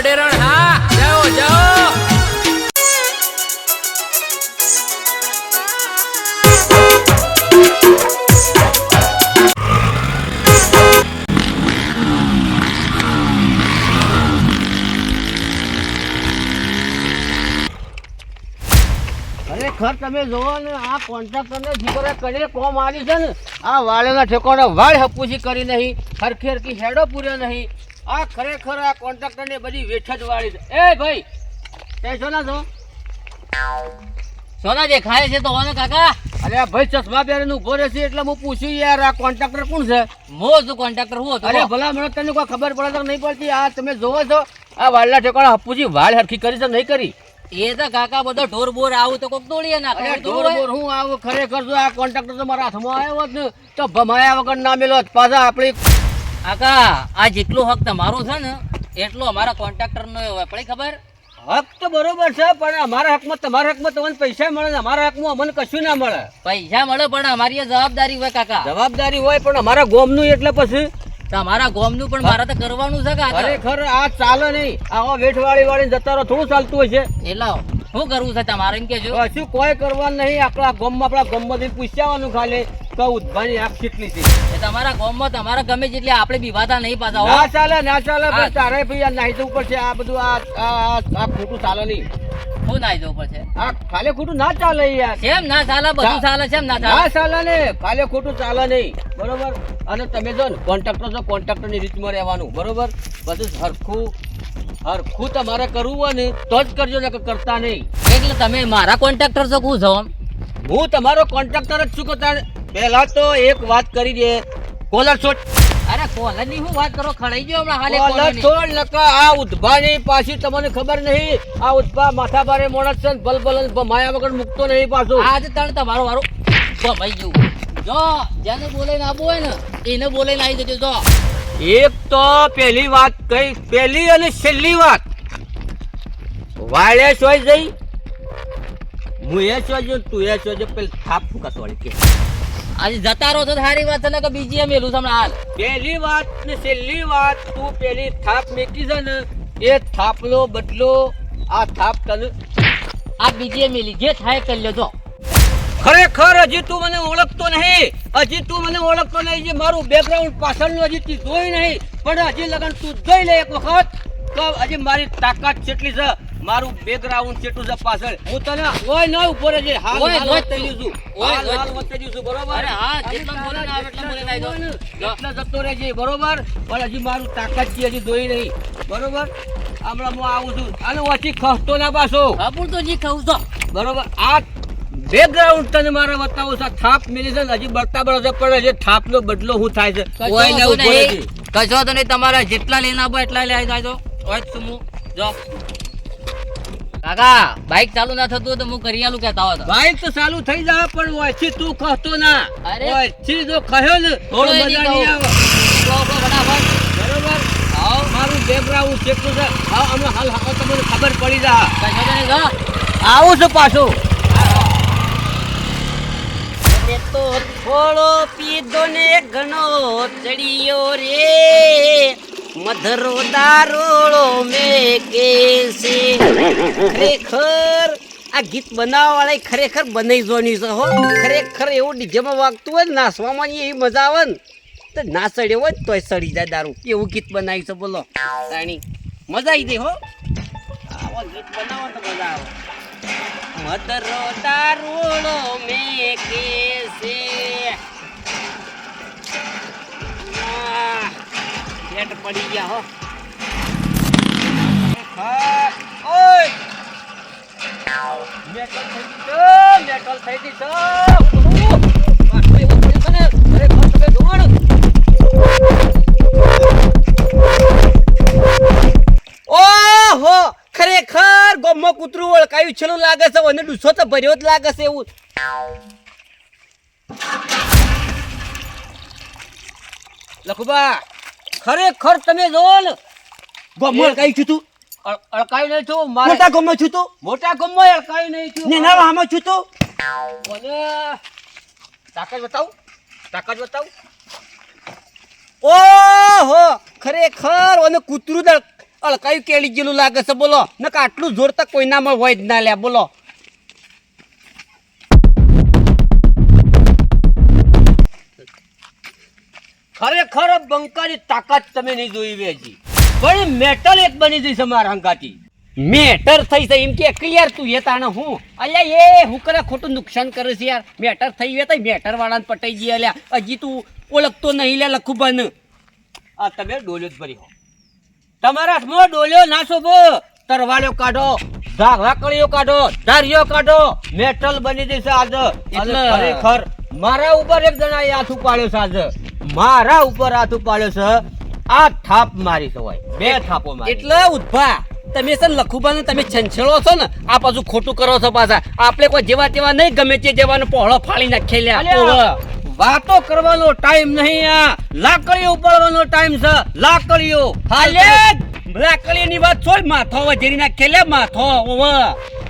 અડેરણ, હા, જાઓ જાઓ. ખરેખર તમે જોવો ને, આ કોન્ટ્રાક્ટરને જીગરે કરીને કોમ આવી છે ને, આ વાળેના ઠેકોને વાળ હપુસી કરી નહીં હરખી હરખી હેડો પૂર્યો નહીં. આ ખરેખર આ કોન્ટ્રાક્ટરને બધી વેઠ જ વાળી છે. એ ભાઈ તે સોના છો? સોના દેખાય છે તો હોને કાકા. અરે ભાઈ ચશ્મા પહેરીને ઊભો રહેશે એટલે હું પૂછ્યું યાર આ કોન્ટ્રાક્ટર કોણ છે? મો શું કોન્ટ્રાક્ટર હું હતો અરે ભલા મને તને કોઈ ખબર પડે તો નહીં પડતી. આ તમે જોવો છો આ વાળના ઠેકાણા હપ્પુજી વાળ હરખી કરી છે નહીં કરી. એ તો કાકા બધો ઢોર બોર આવું તો કોક તોડીએ ના અરે ઢોર બોર હું આવું ખરેખર જો આ કોન્ટ્રાક્ટર તો મારા હાથમાં આવ્યો જ ને. તો ભમાયા વગર ના મેલો પાછા આપણી કાકા આ જેટલો હક તમારો છે ને એટલો અમારા કોન્ટ્રાક્ટર નો હોય. પડી ખબર? હક તો બરોબર છે પણ અમારા હકમાં તમારા હકમાં તમને પૈસા મળે ને અમારા હકમાં અમને કશું ના મળે. પૈસા મળે પણ અમારી એ જવાબદારી હોય કાકા. જવાબદારી હોય પણ અમારા ગોમનું એટલે પછી? તમારા ગોમનું પણ મારે તો કરવાનું છે કાકા. ખરેખર આ ચાલે નહીં. આવા વેઠવાળી વાળી જતા રહો થોડું ચાલતું હોય છે. એટલે શું કરવું છે તમારે એમ કેજો કશું કોઈ કરવાનું નહીં. આપણા ગામમાં આપણા ગામમાંથી પૂછ્યાવાનું ખાલી તો ઉદ્ભાની આંખ કેટલી છે. એ તમારા ગોમમાં તમારા ગમે જેટલી આપણે વિવાદા નહીં પાછા હો. ના ચાલે ના ચાલે. પણ તારે ભાઈ આ નાહી જવું પડશે. આ બધું આ આ ખોટું ચાલે નહીં. શું નાઈ જવું પડશે? આ ખાલી ખોટું ના ચાલે યાર. કેમ ના ચાલે? બધું ચાલે છે ના ના ચાલે? ચાલે ને. ખાલી ખોટું ચાલે નહીં. બરોબર? અને તમે જો ને કોન્ટ્રાક્ટર છો કોન્ટ્રાક્ટરની રીતમાં રહેવાનું. બરોબર? બધું હરખું હરખું તમારે કરવું હોય ને તો જ કરજો ને કરતા નહીં. એટલે તમે મારા કોન્ટ્રાક્ટર છો શું છો હું તમારો કોન્ટ્રાક્ટર જ છું કરતા પહેલા તો એક વાત કરી દે. કોલર છોડ. અરે કોલરની હું વાત કરો ખડાઈ ગયો હમણાં હાલે કોલર છોડ નકા આ ઉદ્ભાની પાછી તમને ખબર નહીં. આ ઉદ્ભા માથા ભારે મોણસ છે ને બલબલ માયા વગર મૂકતો નહીં પાછો. આજે તણ તમારો વારો. ભમાઈ ગયું. જો જેને બોલે ના હોય ને એને બોલે ના આવી જજો જો. એક તો પહેલી વાત કઈ પહેલી અને છેલ્લી વાત. વાળે સોય જઈ હું એ સોજો તું એ સોજો પેલી થાપ ફૂકા સોળી કે. આજે જતા રહો તો સારી વાત છે ને કે બીજી એ મેલું તમને હાલ. પહેલી વાત ને છેલ્લી વાત તું પેલી થાપ મેકી છે ને એ થાપનો બદલો આ થાપ તને આ બીજી એ મેલી જે થાય કરી લેજો. ખરેખર હજી તું મને ઓળખતો નહીં. હજી તું મને ઓળખતો નહીં જે મારું બેકગ્રાઉન્ડ પાછળનું હજી તું જોઈ નહીં. પણ હજી લગન તું જોઈ લે એક વખત. તો હજી મારી તાકાત કેટલી છે મારું બેકગ્રાઉન્ડ કેટલું છે પાછળ. હું તને ઓય ન ઊભો રહેજે હાલ હાલ જોત વચ્ચે તું. ઓય હાલ જોત હાલ તું. બરોબર? અરે હા, જેટલા બોલે ને એટલા બોલે ને દો જો. એટલા જતો રહેજે બરોબર? પણ હજી મારું તાકાત છે હજી જોઈ નહીં. બરોબર? હમણાં હું આવું છું. અને ઓછી ખસતો ના પાછો. કપૂર તો જી ખાવું છો બરોબર? આ બેકગ્રાઉન્ડ તને મારા બતાવો છો થાપ મિલી છે હજી બળતા બળતા પણ થાપ નો બદલો શું થાય છે. કશો તો નહીં. તમારે જેટલા લેના હોય એટલા લઈ આવી જાજો. હોય તું હું જો. કાકા બાઈક ચાલુ ના થતું તો હું કરી આલું કહેતા હોય બાઇક બાઈક તો ચાલુ થઈ જાય પણ ઓછી તું કહતો ના. અરે. ઓછી જો કહ્યો ને થોડો મજા નહીં. આવે. બરોબર? આવો. મારું બેકગ્રાઉન્ડ કેટલું છે? હા અમે હાલ હાલ તમને ખબર પડી જા. આવું છું પાછું. તો થોડો પીધો ને ઘણો ચડિયો રે. મધરો દારૂળો મે કેસે ખરેખર આ ગીત બનાવવા વાળા ખરેખર બનાવી જોની છે હો. ખરેખર એવું ડીજેમાં વાગતું હોય નાસવામાં એવી મજા આવે ને, તો ના સડે હોય તોય સડી જાય દારૂ. એવું ગીત બનાવી છે, બોલો. રાણી, મજા આવી ગઈ હો. આવા ગીત બનાવો તો મજા આવે. મધરો તારુણો મે કેસે પેટ પડી ગયા હો. ઓય! મેટલ થઈ ગઈ છો, મેટલ થઈ ગઈ છે. ઓળખાયું લાગે છે અને ડૂસો તો ભર્યો જ લાગે છે એવું. લખુબા ખરેખર તમે જો ને ગોમમાં કઈ છું તું? અળ- અળકાયું નહીં છું મારે મોટા ગમો છું તું? મોટા ગમમાં અળકાયું નહીં છું નેના વાહમાં છું તું? મને તાકાત બતાવું તાકાત બતાવું. ઓહો ખરેખર અને કૂતરું દ અળકાયું કેળી જેલું લાગે છે, બોલો. નકા આટલું જોર તો કોઈનામાં હોય જ ના લે બોલો. ખરેખર બંકાની તાકાત તમે નહીં જોઈ વેજી પણ મેટલ એક બની જઈ છે મારા હંગાથી. મેટર થઈ છે, એમ કે ક્લિયર તું એ તાણે હું. અલ્યા એ હું કરે ખોટું નુકસાન કરે છે યાર. મેટર થઈ ગયા તો મેટર વાળાને પટાઈ ગયા અલ્યા. હજી તું ઓળખતો નહીં લે લખું બન આ તમે ડોલ્યો જ ભરી હો તમારા હાથમાં ડોલ્યો ના શોભો. તરવાળ્યો કાઢો ધાકળીઓ કાઢો ધારીઓ કાઢો. મેટલ બની જશે આજ. એટલે ખરેખર મારા ઉપર એક જણા હાથ ઉપાડ્યો છે આજે. મારા ઉપર હાથ ઉપાડ્યો છે. આ થાપ મારી હોય બે થાપો મારી. એટલે ઊભા તમે છે ને લખુબાને તમે છંછેડો છો ને આ પાછું ખોટું કરો છો પાછા. આપણે કોઈ જેવા તેવા નહીં ગમે તે જેવાનો પહોળો ફાળી નાખી લ્યા. અલ્યા, વાતો કરવાનો ટાઈમ નહીં આ. લાકડીઓ ઉપાડવાનો ટાઈમ છે. લાકડીઓ. હાલે લાકડીની વાત છોડ. માથો વજેરી ના લે માથો ઓવ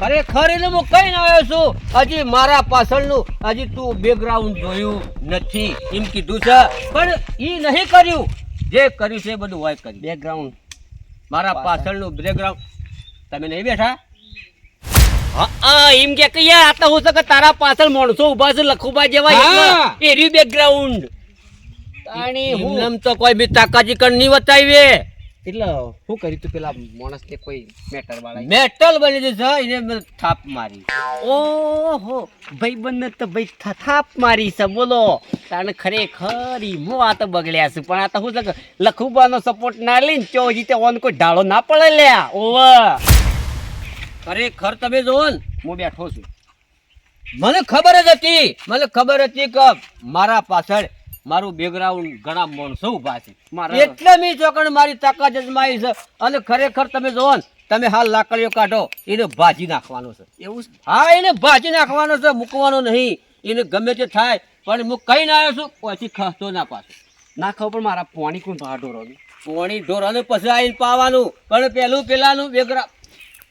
ખરેખર એને હું કઈ આવ્યો છું? હજી મારા પાછળનું હજી તું બેકગ્રાઉન્ડ જોયું નથી. એમ કીધું છે. પણ એ નહીં કર્યું. જે કર્યું છે બધું હોય કર્યું બેકગ્રાઉન્ડ મારા પાછળનું બેકગ્રાઉન્ડ તમે નહીં બેઠા? હા એમ કે કે યાર આ તો હું કે તારા પાછળ માણસો ઊભા છે લખુબા જેવા એરી બેકગ્રાઉન્ડ તાણી હું? એમ તો કોઈ બી તાકાજી કર નહીં બતાવીએ એટલે શું કર્યું તું પેલા માણસને કોઈ મેટલ વાળા મેટલ બની જશે એને થાપ મારી. ઓહો ભાઈ બંને તો ભાઈ થાપ મારી છે બોલો. તાણે ખરેખર ઈમો આ તો બગડ્યા છે પણ આ તો શું છે લખુબાનો સપોર્ટ ના લઈને ચો હજી તે ઓન કોઈ ઢાળો ના પડે લ્યા ઓવર ખરેખર તમે જોવો ને. હું બેઠો છું. મને ખબર જ હતી મને ખબર હતી કે મારા પાછળ મારું બેકગ્રાઉન્ડ ઘણા માણસો ઊભા છે. એટલે મેં ચોકણ મારી તાકાત અજમાઈ છે. અને ખરેખર તમે જોવો ને તમે હાલ લાકડીઓ કાઢો એને ભાજી નાખવાનો છે. એવું? હા એને ભાજી નાખવાનો છે મૂકવાનો નહીં. એને ગમે તે થાય પણ હું કઈ ના આવ્યો છું પછી ખસતો ના પાછો ના ખાવ પણ મારા પોણી કોણ ભાડો ઢોરવાનું પોણી ઢોરાને પછી આવીને પાવાનું. પણ પેલું પેલાનું બેકરા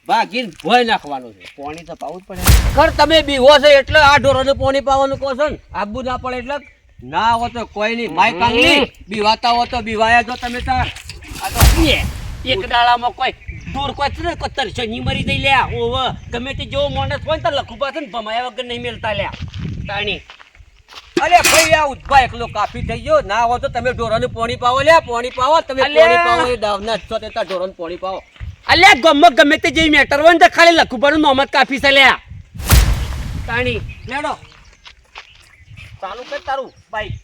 ભાગીને ભોય નાખવાનું છે. પોણી તો પાવું જ પડે. ખર તમે બીવો છે એટલે આ ઢોરોને પોણી પાવાનું કહો છો ને. આબુ ના પડે એટલે. ના હો તો કોઈ નહીં. માય કાંગલી બીવાતા હો તો બીવાયા જો તમે તાર. આ તો એક દાડામાં કોઈ દૂર કોઈ છે ને કોઈ તરસો નહીં મરી જઈ લ્યા. ઓવ ગમે તે જેવો માણસ હોય ને તો લખું છે ને ભમાયા વગર નહીં મેળતા લ્યા. તાણી. અરે ભાઈ આ ઉદ્ભા એકલો કાફી થઈ ગયો. ના હો તો તમે ઢોરોને પોણી પાવો લ્યા. પોણી પાવો તમે. પોણી પાવો. એ દાવના છો તે ઢોરોને પોણી પાવો. અલ્યા ગમે ગમે તે જેવી મેટર હોય ને ખાલી લખું પડે જ કાફી છે લ્યા. તાણી લેડો. ચાલુ કર તારું બાઈક.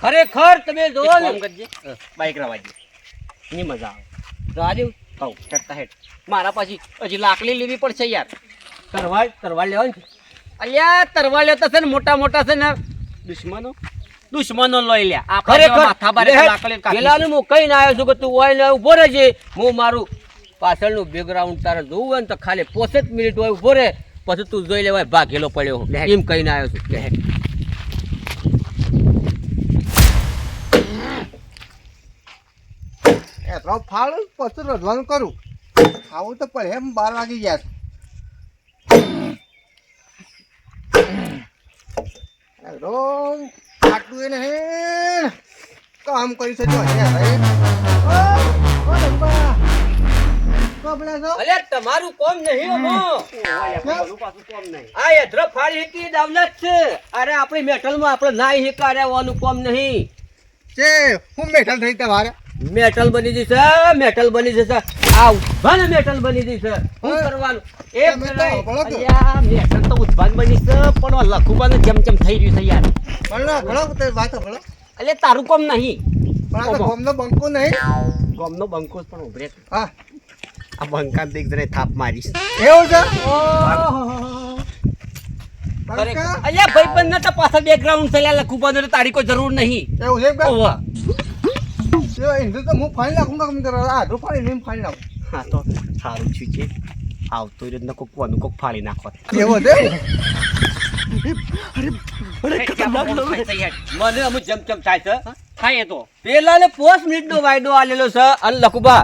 ખરેખર તમે કરજે. બાઈક રવાજી ની મજા આવે. રાજુ કહું ચટતા હેઠ. મારા પાછી હજી લાકડી લેવી પડશે યાર. તરવાળ તરવાળ લેવાની. અલ્યા તરવાળ લેતા છે ને મોટા મોટા છે ને. દુશ્મનો? દુશ્મનો લઈ લે. આપણે પેલાનું હું કઈ ના આવ્યો છું કે તું હોય ને ઊભો રહેજે. હું મારું પાછળનું બેકગ્રાઉન્ડ તારે જોવું હોય ને તો ખાલી પોસેક મિનિટ હોય ઊભો રહે. પછી તું જોઈ લેવાય ભાગેલો પડ્યો હું. એમ કઈ ના આવ્યો છું. ફાળ પછી રધવાનું કરું. આવું તો પડે એમ બાર લાગી ગયા છે. આટલું એને હે કામ કરી છે જો અલ્યા તમારું કોમ નહીં નહીં આ યદ્ર ફાડી હેકી દાવના જ છે. અરે આપણી મેટલમાં આપણે નાઈ હેકા રહેવાનું કોમ નહીં. છે હું મેઠલ થઈ તમારે. મેટલ બની જશે મેટલ બની જશે આવ ભલે મેટલ બની જશે શું કરવાનું? એક મેટલ તો ઉત્પાદન બની છે પણ લખુબાનું જેમ જેમ થઈ રહ્યું છે યાર. તે વાતો એટલે તારું કોમ નહીં. પણ આ તો ગોમનો બંકો નહીં. ગોમનો બંકોસ પણ ઉભરે હા. આ બંકા દેખ જણે થાપ મારીશ. એવું છે. અલ્યા ભાઈ બંને તો પાછળ બેકગ્રાઉન્ડ છે લખુબાનું તારી કોઈ જરૂર નહીં. એવું છે ઓવા તો હું ફાઈન નાખું કામ કરો આટલું ફાડી ફાડી નાખું હા તો સારું થયું છે આવતો રહ્યો કોક વાનું કોક ફાડી નાખો એવું છે મને અમુક જમચમ થાય છે થાય એ તો પેલાને પોસ મિનિટનો વાયદો આલેલો છે અને લખુબા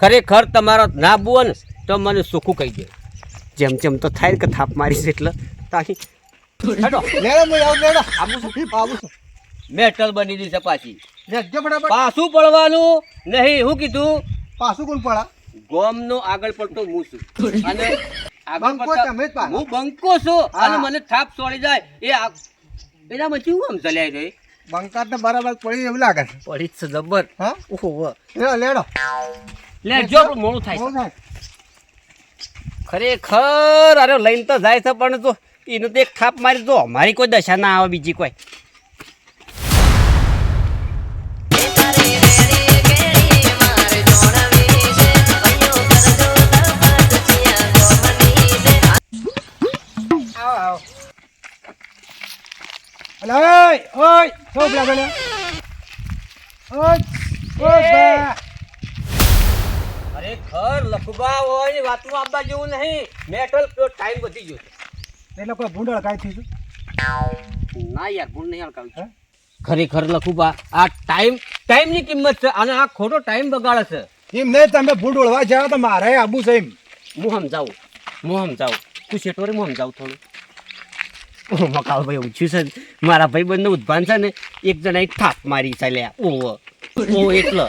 ખરેખર તમારો ના બોન ને તો મને સુખું કહી દે જેમ જેમ તો થાય કે થાપ મારીશ એટલે તાકી હેડો લેડો હું આવું લેડો આવું છું આવું છું મેટલ બની ગઈ છે પાછી લેજો ફટાફટ. પાછું પડવાનું નહીં હું કીધું? પાછું કોણ પડા? ગોમનો આગળ પડતો હું છું. અને આગળ પડતા- જ. હું બંકો છું અને મને થાપ છોડી જાય. એ એના પછી હું આમ ચલાય રહી બંકાર તો બરાબર પડી એવું લાગે છે. પડી જ છે જબર. હા? ઓહો લેડો લેડો. લે જો મોડું થાય છે. ખરેખર અરે લઈને તો જાય છે પણ તો એને તો એક થાપ મારી તો અમારી કોઈ દશા ના આવે બીજી કોઈ. અલે ઓય ઓય સૌ પેલા ગણે ઓય ઓય અરે ખરેખર લખવા હોય ને વાતું આપવા જેવું નહીં. મેટલ ટાઈમ વધી ગયો એટલે કોઈ ભૂંડળ કાંઈ થયું ના યાર ભૂંડ નહીં હળકાવી હે? ખરેખર લખુબા આ ટાઈમ ટાઈમની કિંમત છે અને આ ખોટો ટાઈમ બગાડે છે. એમ નહીં તમે ભૂંડળવા જાઓ તો મારે આબુ છે એમ. હું સમજાવું હું સમજાવું. તું શેટોરે હું સમજાવું થોડું? મકાવ ભાઈ ઊંચ્યું છે મારા ભાઈ બંને ઉદ્ભાન છે ને એક જણા એક થાપ મારી ચાલ્યા ઓહો ઓ એટલે.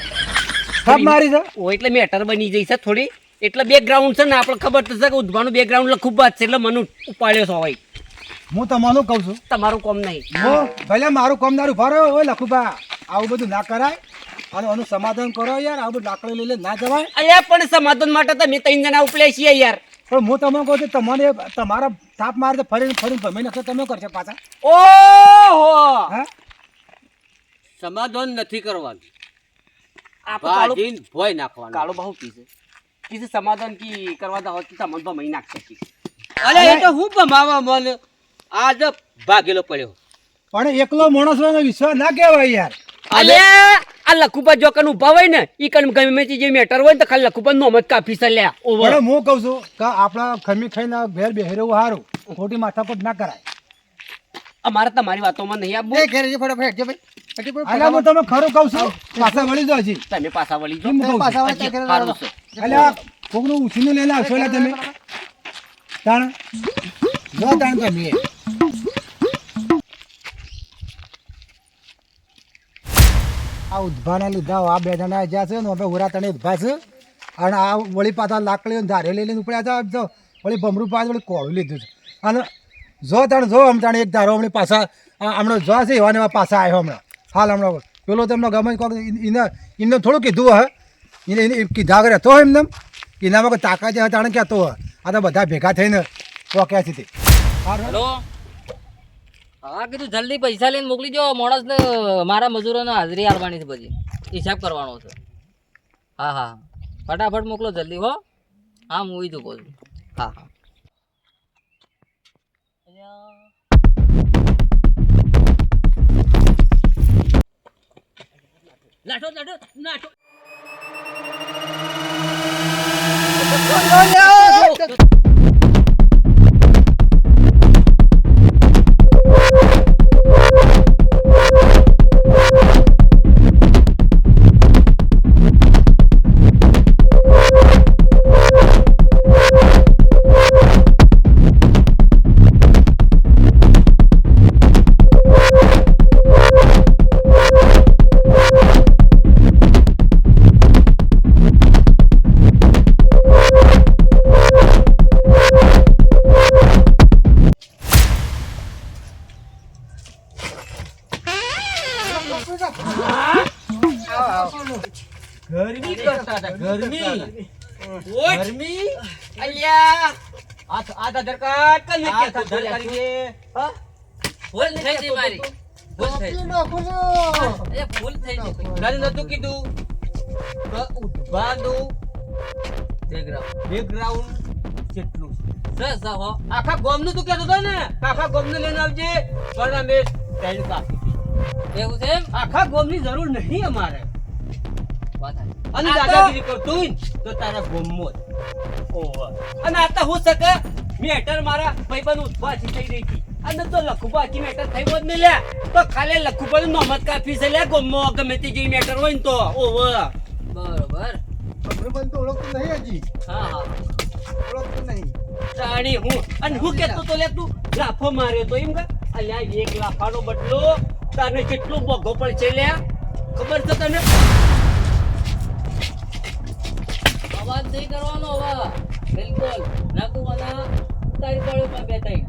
થાપ મારી છે? ઓ એટલે મેટર બની જઈ છે થોડી. એટલે બેકગ્રાઉન્ડ છે ને આપણે ખબર તો છે કે ઉદભાનું બેકગ્રાઉન્ડ લખું બાદ છે એટલે મને ઉપાડ્યો છો હોય. હું તમારું કહું છું. તમારું કોમ નહીં. હું ભલે મારું કોમદારું ફરો ઓય લખુબા આવું બધું ના કરાય. અને આનું સમાધાન કરો યાર આવું બધું લાકડું લઈ લઈને ના જવાય. અલ્યા પણ સમાધાન માટે તમે ત્રણ જણા ઉપલે છીએ યાર. પણ હું તમને કહું છું તમને તમારા થાપ મારે તો ફરીને ફરીને ભમી નાખશે તમે કરશો પાછા. ઓહો! હા? સમાધાન નથી કરવાનું. આ તો કાળું ભાજીને ભોય નાખવાનું. કાળું બહુ પીશે કીધું સમાધાન કી કરવા દો તો તમને તો નાખશે કી. અરે એ તો હું ભમાવા મન? આજ ભાગેલો પડ્યો. પણ એકલો માણસ વિશ્વાસ ના કહેવાય યાર. અલે! આ લખુપત જો કન ઊભા હોય ને ઈ કન ગમે તે જે મેટર હોય ને તો ખાલી લખુપત નો મત કાપી સલ્યા ઓવર. હું કહું છું કે આપણા ખમી ખાઈને ઘેર બેહેરવું હારું ખોટી માથાકૂટ ના કરાય. અમારે તમારી વાતોમાં નહીં આપવું. અલ્યા હું તમે ખરું કહું છું પાછા વળી જો હજી. તમે પાછા વળી છું? છે. કોકનું ઉછીનું લઈને આવશો તમે. તાણ. જો તાણ તમે આ ઉદ્ભાના લીધા, આ બે જણા જ્યાં છે ને, અમે ઉરા તને ઊભા છે. અને આ વળી પાછા લાકડીઓ ધારે લઈ લઈને ઉપડ્યા હતા તો વળી ભમરું પાછું વળી કોળું લીધું છે. અને જો તાણ, જો આમ તાણે એક ધારો હમણાં પાછા હમણાં જો છે એવા પાછા આવ્યો હમણાં. હાલ હમણાં. પેલો તમને ગમે એને એને થોડું કીધું હે. એને એને કીધા વગર હતો એમને. એનામાં કોઈ તાકાત હતા તાણે કહેતો હોય આ તો બધા ભેગા થઈને ચોક્યા છે તે. હેલો. હા કીધું જલ્દી પૈસા લઈને મોકલી દો માણસ ને મારા મજૂરોને હાજરી આવવાની છે પછી. હિસાબ કરવાનો છે. હા હા ફટાફટ મોકલો જલ્દી હો. હા હું કહું છું હા હા. લાઠો લાઠો લાઠો ગરમી કરતા હતા ગરમી. ગરમી? અલ્યા. આ આ કે તો કાર્ડ હા? ભૂલ થઈ ગઈ મારી. ભૂલ થઈ ગઈ. એ ભૂલ થઈ ગઈ ભાઈ. નતું કીધું. બાંધું બેકગ્રાઉન્ડ. બેકગ્રાઉન્ડ કેટલું છે. સ- સ આખા ગોમનું તું કહેતો હતો ને? કે આખા ગોમનું લઈને આવજે. પણ અમે પહેલું કાપી દીધી. એવું છે આખા ગોમની જરૂર નહીં અમારે. અને તો- દાદાગીરી કરતો હોય તો તારા ગોમમાં ઓહો. અને આ તો હું શકે મેટર મારા ભાઈબંધ ઉદ્ભાસી થઈ રહી હતી. અને તો લખુબાજી મેટર થઈ હોત ને લ્યા તો ખાલી લખુબાજી નોમત કાપી છે લ્યા ગોમમાં ગમે તે જેવી મેટર હોય ને તો. ઓહો. બરોબર. ભમરું તો ઓળખતું નહીં હજી. હા હા. ઓળખતું નહીં. તાણી હું. અને હું કેતો તો લે તું લાફો માર્યો તો એમ કે અલ્યા એક લાફાનો બદલો. તને કેટલું મોઘો પડશે લ્યા. ખબર છે તને? અવાજ નહીં કરવાનો હવે. બિલકુલ. નાકુ વાના તારી પડ્યો પણ બે તઈ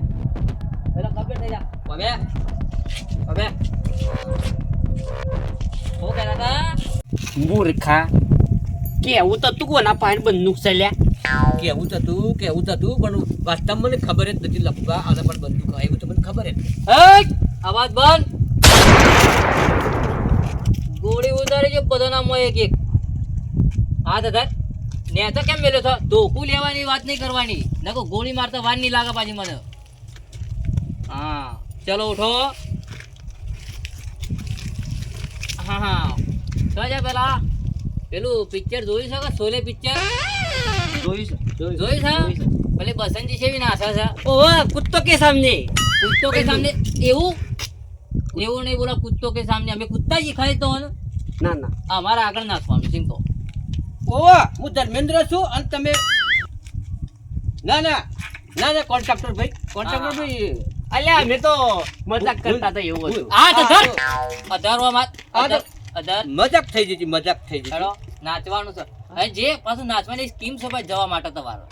એટલે ખબર થઈ જા હવે? હવે? હું કહેતા હતા? મૂર્ખા કેવું તો તું કોના પાસે બંધ નુકસાન લે કેવું તો તું કેવું તો તું પણ વાસ્તવમાં મને ખબર જ નથી લખવા. આને પણ બંદૂક આવ્યું તો મને ખબર જ અવાજ બંધ. લેજો બધાના મોય એક એક. હા દાદા. ને તો કેમ મેલ્યો છો? ધોકું લેવાની વાત નહીં કરવાની. નકો ગોળી મારતા વાર નહીં લાગે પાછી મને. હા ચલો ઉઠો. હા હા. જોજે પેલા? પેલું પિક્ચર જોયું છે કે સોલે પિક્ચર જોયું છે ભલે બસંતજી છે ના આશા છે. ઓહો કુત્તો કે સામને? કુત્તો કે સામને? એવું? એવું નહીં બોલા કુત્તો કે સામને? અમે કુત્તા જી ખાય તો ને ના. ના અમારા આગળ નાખવાનું ચિંતો ઓવા હું ધર્મેન્દ્ર છું અને તમે ના ના. ના ના કોન્ટ્રાક્ટર ભાઈ. કોન્ટ્રાક્ટર ભાઈ અલ્યા અમે તો મજાક કરતા હતા એવું હતું. આ તો ધર. આ અઢારવા માં આ મજાક થઈ જતી મજાક થઈ જતી. નાચવાનું છે. જે પાછું નાચવાની સ્કીમ છે ભાઈ જવા માટે તમારો.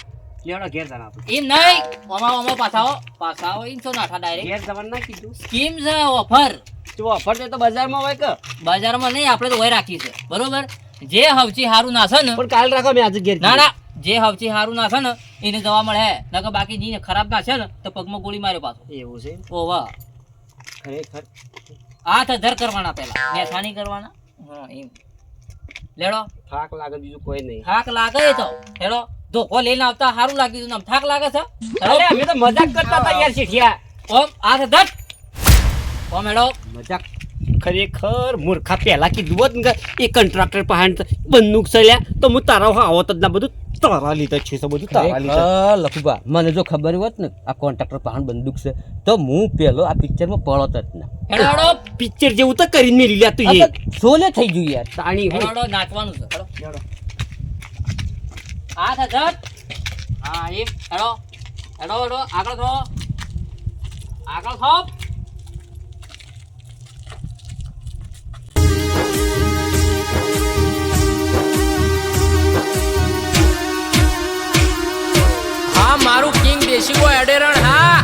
લેવડો ઘેર જણા આપણે. એમ નહીં. ઓમાં ઓમાં પાછાઓ પાછાઓ છો નાઠા ડાયરેક્ટ ઘેર જવાનું ના કીધું. સ્કીમ છે ઓફર? તું ઓફર તો બજારમાં હોય કે? બજારમાં નહીં આપણે તો હોય રાખી છે. બરોબર? જે હવચી હારું નાશે ને પણ કાલ રાખો મેં આજે ઘેર ના ના. જે હવચી હારું નાશે ને એને જવા મળે. નકર બાકી જીને ખરાબ નાશે ને તો પગમાં ગોળી માર્યો પાછો. એવું છે ઓ વાહ. ખરેખર? હાથ ધર કરવાના પહેલા નેથા નહીં કરવાના? હા એમ. લેડો થાક લાગે બીજું કોઈ નહીં. થાક લાગે તો. હેડો. ધોકો લઈને આવતા સારું લાગ્યું તું થાક લાગે છે? અરે અમે તો મજાક કરતા હતા યાર શીઠિયા ઓમ આ છે ધટ ઓમ હેડો. મજાક. ખરેખર મૂર્ખા પહેલા કીધું હોત ને એ કોન્ટ્રાક્ટર પહાણ બંદૂક ચલ્યા તો હું તારા આવો જ ના બધું તારા લીધે છે બધું તારા લીધે લખુબા મને જો ખબર હોત ને આ કોન્ટ્રાક્ટર પહાણ બંદૂક છે તો હું પેલો આ પિક્ચરમાં પડત જ ના. પિક્ચર જેવું તો કરીને મેલી લ્યા તું એ આ થઈ ગયું યાર. તાણી નાચવાનું છે હા થટ હા એમ હેડો. હેડો હેડો. આગળ થો આગળ થો હા, મારું કિંગ દેશી ગો એડેરણ હા.